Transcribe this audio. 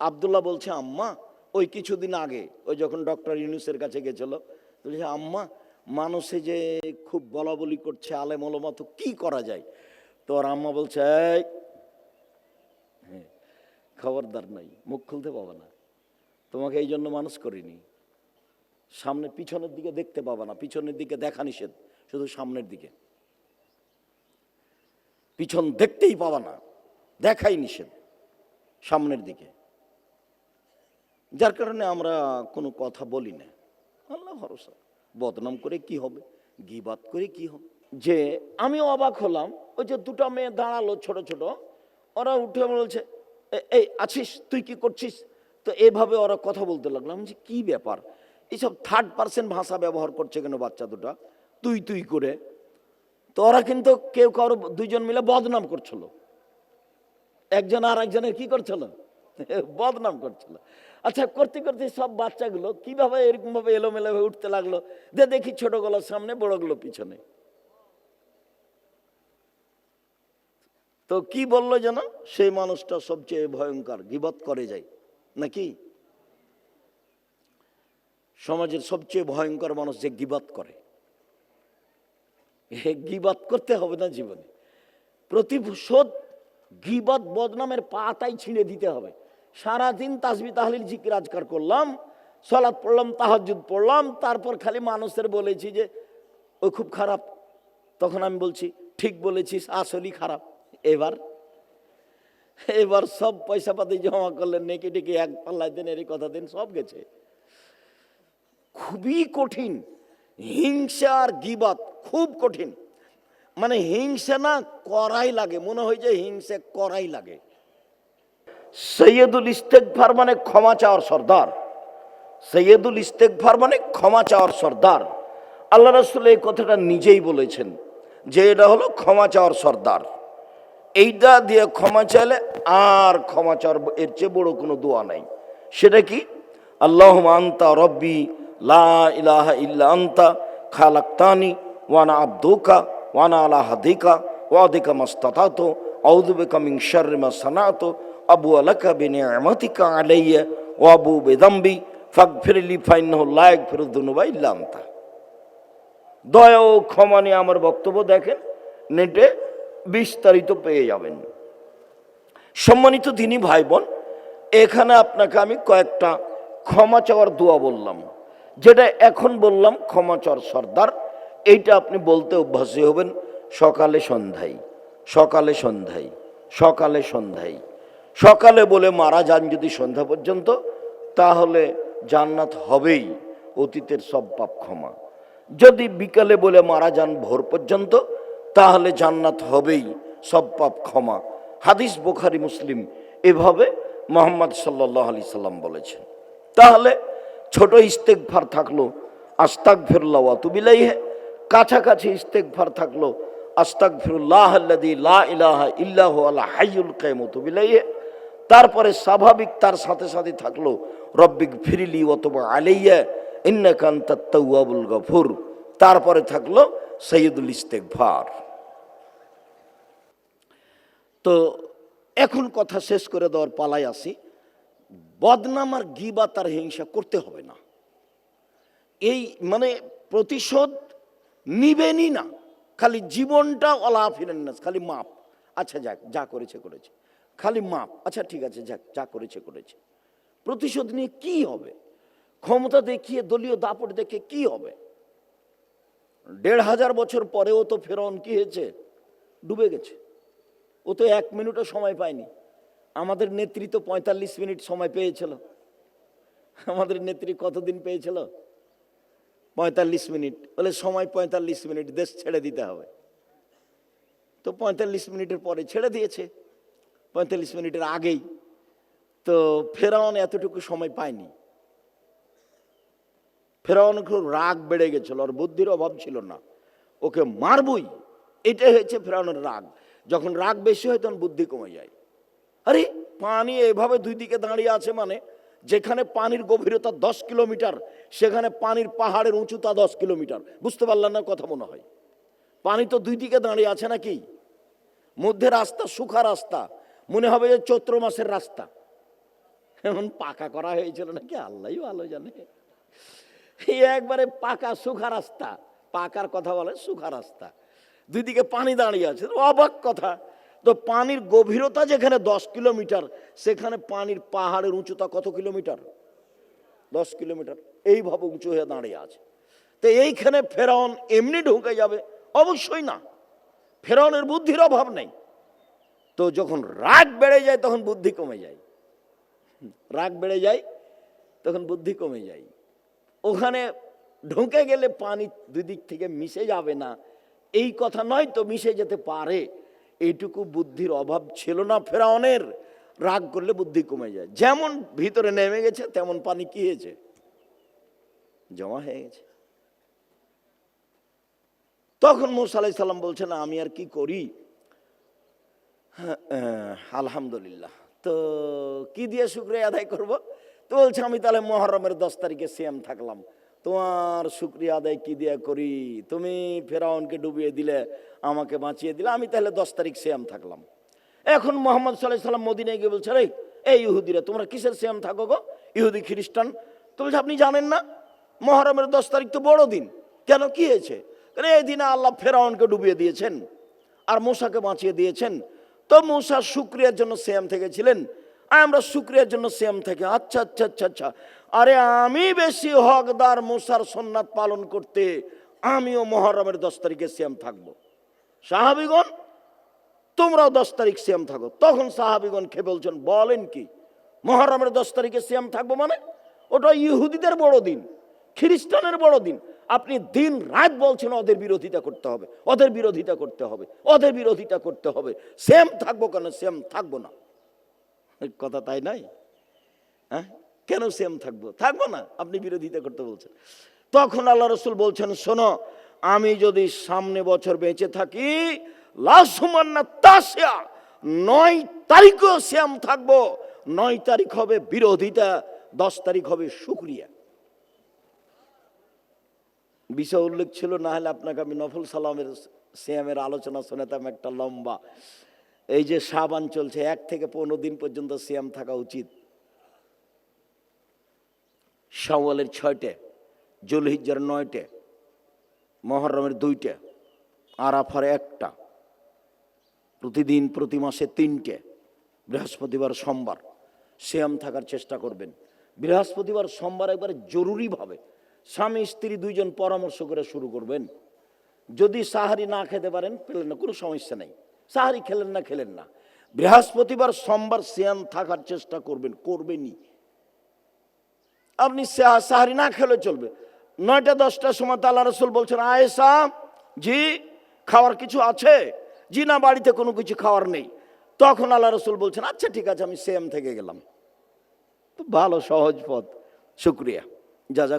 আবদুল্লাহ বলছে আম্মা ওই কিছুদিন আগে ওই যখন ডক্টর ইউনুসের কাছে গেছিল বলছে আম্মা মানুষে যে খুব বলা বলি করছে আলেম মতো কি করা যায়? তো ওর আম্মা বলছে হ্যাঁ, খবরদার নাই মুখ খুলতে পাবে না। তোমাকে এই জন্য মানুষ করিনি। সামনে পিছনের দিকে দেখতে পাবে না পিছনের দিকে দেখা নিষেধ শুধু সামনের দিকে। পিছন দেখতেই পাবা না দেখাই নিষেধ সামনের দিকে। যার কারণে আমরা কোনো কথা বলি না। আল্লাহ ভরসা। বদনাম করে কি হবে? গিবাত করে কি হবে? যে আমি অবাক হলাম, ওই যে দুটো মেয়ে দাঁড়াল ছোট ছোট, ওরা উঠে বলছে, "এ- এই আছিস? তুই কি করছিস? তো এভাবে ওরা কথা বলতে লাগলাম যে কি ব্যাপার? এইসব থার্ড পার্সেন্ট ভাষা ব্যবহার করছে কেন বাচ্চা দুটা? তুই তুই করে? তো ওরা কিন্তু কেউ কারও দুইজন মিলে বদনাম করছিল। একজন আর একজনের কি করছিল? বদনাম করছিল। আচ্ছা করতে করতে সব বাচ্চাগুলো কীভাবে এরকম ভাবে এলোমেলো হয়ে উঠতে লাগল? যে দেখি ছোটগুলোর সামনে বড়গুলো পিছনে। তো কি বলল যেন? সেই মানুষটা সবচেয়ে ভয়ঙ্কর, গিবত করে যায়। নাকি? সমাজের সবচেয়ে ভয়ঙ্কর মানুষ যে গিবাত করে। এ গিবাত করতে হবে না জীবনে। প্রতিশোধ গিবাত বদনামের পাতাই ছিঁড়ে দিতে হবে। সারাদিন তাসবি তাহলিল জিকির আজকার করলাম, সলাৎ পড়লাম তাহাজুদ পড়লাম, তারপর খালি মানুষের বলেছি যে, ও খুব খারাপ। তখন আমি বলছি, ঠিক বলেছিস, আসলেই খারাপ। এবার এবার সব পয়সা পাতি জমা করলেন, নেকি টেকি এক পাল্লায় দেন এর কথা দিন, সব গেছে। খুবই কঠিন, হিংসা আর গিবাত খুব কঠিন। মানে হিংসা না করাই লাগে, মনে হয় যে হিংসা করাই লাগে। সৈয়দুল ইস্তেকভার মানে ক্ষমা চাওয়ার সর্দার। সৈয়দুল ইস্তেকভার মানে ক্ষমা চাওয়ার সর্দার। আল্লাহ রসুল এই কথাটা নিজেই বলেছেন যে এটা হলো ক্ষমা চাওয়ার সর্দার। এইটা দিয়ে ক্ষমা চাইলে আর ক্ষমা চাওয়ার এর চেয়ে বড় কোনো দোয়া নাই। সেটা কি? আল্লাহ আন্তা রব্বি লা আন্তা খালাক্তানি ওয়ানা আব্দুকা ওয়ানা আলা হাদিকা ওয়াদিকা মাস্তাতাতো। আউদুবিকা মিন শাররি মা সানাতো। আবু আলাকা বিদাম্বি দয়া ও ক্ষমা আমার বক্তব্য দেখেন, নেটে বিস্তারিত পেয়ে যাবেন। সম্মানিত তিনি ভাই বোন এখানে আপনাকে আমি কয়েকটা ক্ষমা চাওয়ার দোয়া বললাম। যেটা এখন বললাম ক্ষমা চাওয়ার সর্দার, এইটা আপনি বলতে অভ্যাসী হবেন সকালে সন্ধ্যায় সকালে সন্ধ্যায় সকালে সন্ধ্যায়। সকালে বলে মারা যান যদি সন্ধ্যা পর্যন্ত, তাহলে জান্নাত হবেই, অতীতের সব পাপ ক্ষমা। যদি বিকালে বলে মারা যান ভোর পর্যন্ত, তাহলে জান্নাত হবেই, সব পাপ ক্ষমা। হাদিস বোখারি, মুসলিম এভাবে মোহাম্মদ সাল্লাহ আলি সাল্লাম বলেছেন। তাহলে ছোট ইস্তেকভার থাকল আস্তাক ফিরুল্লাহ তুবিলাইহে কাছাকাছি ইস্তেকভার থাকল আস্তাক ফিরুল্লাহ আল্লাদি লা ইলাহা ইল্লাহ আল্লাহ হাইয়ুল কায়মতুবিলাইহে তারপরে স্বাভাবিক তার সাথে সাথে থাকল, রব্বিক ফিরিলি অথবা আলাইয়া ইন্নাকান্ত তৌয়াবুল গফুর। তারপরে থাকল, সৈয়দুল ইস্তেকভার তো এখন কথা শেষ করে দেওয়ার পালায় আসি। বদনাম আর গিবা তার হিংসা করতে হবে না। এই মানে প্রতিশোধ নিবেনই না। খালি জীবনটা অলা ফিরেন না খালি মাপ। আচ্ছা যাক, যা করেছে করেছে। খালি মাপ। আচ্ছা ঠিক আছে, যাক, যা করেছে করেছে। প্রতিশোধ নিয়ে কি হবে? ক্ষমতা দেখিয়ে, দলীয় দাপট দেখে কি হবে? দেড় হাজার বছর পরেও তো ফেরন কি হয়েছে? ডুবে গেছে। ও তো এক মিনিটও সময় পায়নি। আমাদের নেত্রী তো পঁয়তাল্লিশ মিনিট সময় পেয়েছিল। আমাদের নেত্রী কতদিন পেয়েছিল? পঁয়তাল্লিশ মিনিট। বলে সময় পঁয়তাল্লিশ মিনিট, দেশ ছেড়ে দিতে হবে। তো পঁয়তাল্লিশ মিনিটের পরে ছেড়ে দিয়েছে। পঁয়তাল্লিশ মিনিটের আগেই। তো ফেরাউন এতটুকু সময় পায়নি। ফেরাউন খুব রাগ বেড়ে গেছিল, ওর বুদ্ধির অভাব ছিল না। ওকে মারবই, এটাই হয়েছে ফেরাউনের রাগ। যখন রাগ বেশি হয় তখন বুদ্ধি কমে যায়। আরে, পানি এভাবে দুই দিকে দাঁড়িয়ে আছে মানে যেখানে পানির গভীরতা দশ কিলোমিটার, সেখানে পানির পাহাড়ের উঁচুতা দশ কিলোমিটার। বুঝতে পারলেন না কথা মনে হয়। পানি তো দুই দিকে দাঁড়িয়ে আছে নাকি? মধ্যে রাস্তা, সুখা রাস্তা। মনে হবে যে চৈত্র মাসের রাস্তা। এমন পাকা করা হয়েছিল নাকি? আল্লাহই ভালো জানে। একবারে পাকা, সুখা রাস্তা। পাকার কথা বলে সুখা রাস্তা। দুই দিকে পানি দাঁড়িয়ে আছে অবাক কথা। তো পানির গভীরতা যেখানে দশ কিলোমিটার, সেখানে পানির পাহাড়ের উঁচুতা কত কিলোমিটার? দশ কিলোমিটার। এইভাবে উঁচু হয়ে দাঁড়িয়ে আছে। তো এইখানে ফেরাউন এমনি ঢুকে যাবে? অবশ্যই না। ফেরাউনের বুদ্ধির অভাব নেই। তো যখন রাগ বেড়ে যায়, তখন বুদ্ধি কমে যায়। রাগ বেড়ে যায়, তখন বুদ্ধি কমে যায়। ওখানে ঢুকে গেলে পানি দুই দিক থেকে মিশে যাবে না। এই কথা নয় তো মিশে যেতে পারে। এইটুকু বুদ্ধির অভাব ছিল না ফেরাউনের। রাগ করলে বুদ্ধি কমে যায়। যেমন ভিতরে নেমে গেছে, তেমন পানি কি হয়েছে? জমা হয়ে গেছে। তখন মুসা আলাই সাল্লাম বলছেন, আমি আর কি করি? আলহামদুলিল্লাহ। তো কি দিয়ে শুক্রিয়া আদায় করব? তো বলছে, আমি তাহলে মহরমের দশ তারিখে সিএম থাকলাম। তোমার শুক্রিয়া আদায় কি দিয়ে করি? তুমি ফেরাউনকে ডুবিয়ে দিলে, আমাকে বাঁচিয়ে দিলে, আমি তাহলে দশ তারিখ সিএম থাকলাম। এখন মোহাম্মদ সাল্লাহ সাল্লাম মদিনায় গিয়ে বলছে রে এই ইহুদিরা, তোমরা কিসের সিএম থাকো গো? ইহুদি খ্রিস্টান? তো বলছে, আপনি জানেন না, মহরমের দশ তারিখ তো বড় দিন। কেন, কি হয়েছে? এই দিনে আল্লাহ ফেরাউনকে ডুবিয়ে দিয়েছেন, আর মূসাকে বাঁচিয়ে দিয়েছেন তো মূসা শুক্রিয়ার জন্য সেম থেকেছিলেন আমরা শুক্রিয়ার জন্য সেম থেকে আচ্ছা আচ্ছা আচ্ছা আচ্ছা। আরে আমি বেশি হকদার মূসার সন্ন্যাত পালন করতে আমিও মহরমের দশ তারিখে সেম থাকব। সাহাবিগণ, তোমরাও দশ তারিখ সিয়াম থাকো। তখন সাহাবিগণ খেয়ে বলছেন, বলেন কি, মহরমের দশ তারিখে সিয়াম থাকব মানে? ওটা ইহুদিদের বড় দিন খ্রিস্টানের বড় দিন আপনি দিন রাত বলছেন, ওদের বিরোধিতা করতে হবে, ওদের বিরোধিতা করতে হবে, ওদের বিরোধিতা করতে হবে। সেম থাকব কেন? সেম থাকব না। কথা তাই নাই? হ্যাঁ? কেন সেম থাকব? থাকব না, আপনি বিরোধিতা করতে বলছেন। তখন আল্লাহ রসুল বলছেন, শোনো, আমি যদি সামনে বছর বেঁচে থাকি নয় তারিখও শ্যাম থাকব। নয় তারিখ হবে বিরোধিতা, দশ তারিখ হবে শুক্রিয়া। বিষয় উল্লেখ ছিল, না হলে আপনাকে আমি নফল সালামের শ্যামের আলোচনা শুনেতাম একটা লম্বা। এই যে সাবান চলছে, এক থেকে পনেরো দিন পর্যন্ত শ্যাম থাকা উচিত। শাওয়ালের ছয়টে, জুলহিজ্জার নয়টে, মহরমের দুইটে, আরাফার একটা, প্রতিদিন, প্রতি মাসে তিনটে, বৃহস্পতিবার, সোমবার। শ্যাম থাকার চেষ্টা করবেন। বৃহস্পতিবার, সোমবার একবারে জরুরিভাবে স্বামী স্ত্রী দুইজন পরামর্শ করে শুরু করবেন। যদি সাহারি না খেতে পারেন, পেলেন না, কোনো সমস্যা নেই। সাহারি খেলেন না খেলেন না। বৃহস্পতিবার, সোমবার শ্যাম থাকার চেষ্টা করবেন, করবেনই। আপনি সাহারি না খেলে চলবে। নয়টা, দশটার সময় তো আল্লাহ রসুল বলছেন আয়েসা জি, খাওয়ার কিছু আছে? জি না, বাড়িতে কোনো কিছু খাওয়ার নেই। তখন আল্লাহ রসুল বলছেন আচ্ছা ঠিক আছে, আমি সেম থেকে গেলাম। ভালো, সহজ পথ। শুক্রিয়া। যা যা